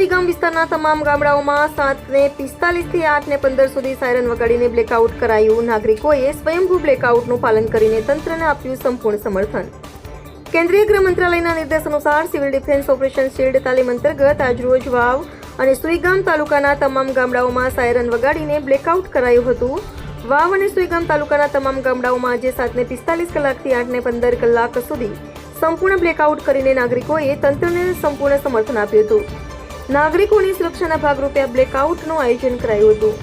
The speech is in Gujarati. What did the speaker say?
સુઈગામ વિસ્તારના તમામ ગામડાઓમાં સાતને પિસ્તાલીસથી આઠને પંદર સુધી સાયરન વગાડીને બ્લેકઆઉટ કરાયું. નાગરિકોએ સ્વયંભૂ બ્લેકઆઉટનું પાલન કરીને તંત્રને આપ્યું સંપૂર્ણ સમર્થન. કેન્દ્રીય ગૃહ મંત્રાલયના નિર્દેશ અનુસાર સિવિલ ડિફેન્સ ઓપરેશન શિલ્ડ તાલીમ અંતર્ગત આજરોજ વાવ અને સુઈગામ તાલુકાના તમામ ગામડાઓમાં સાયરન વગાડીને બ્લેકઆઉટ કરાયું હતું. વાવ અને સુઈગામ તાલુકાના તમામ ગામડાઓમાં આજે સાતને પિસ્તાલીસ કલાકથી આઠને પંદર કલાક સુધી સંપૂર્ણ બ્લેકઆઉટ કરીને નાગરિકોએ તંત્રને સંપૂર્ણ સમર્થન આપ્યું હતું. નાગરિકોની સુરક્ષાના ભાગરૂપે આ બ્લેકઆઉટનું આયોજન કરાયું હતું.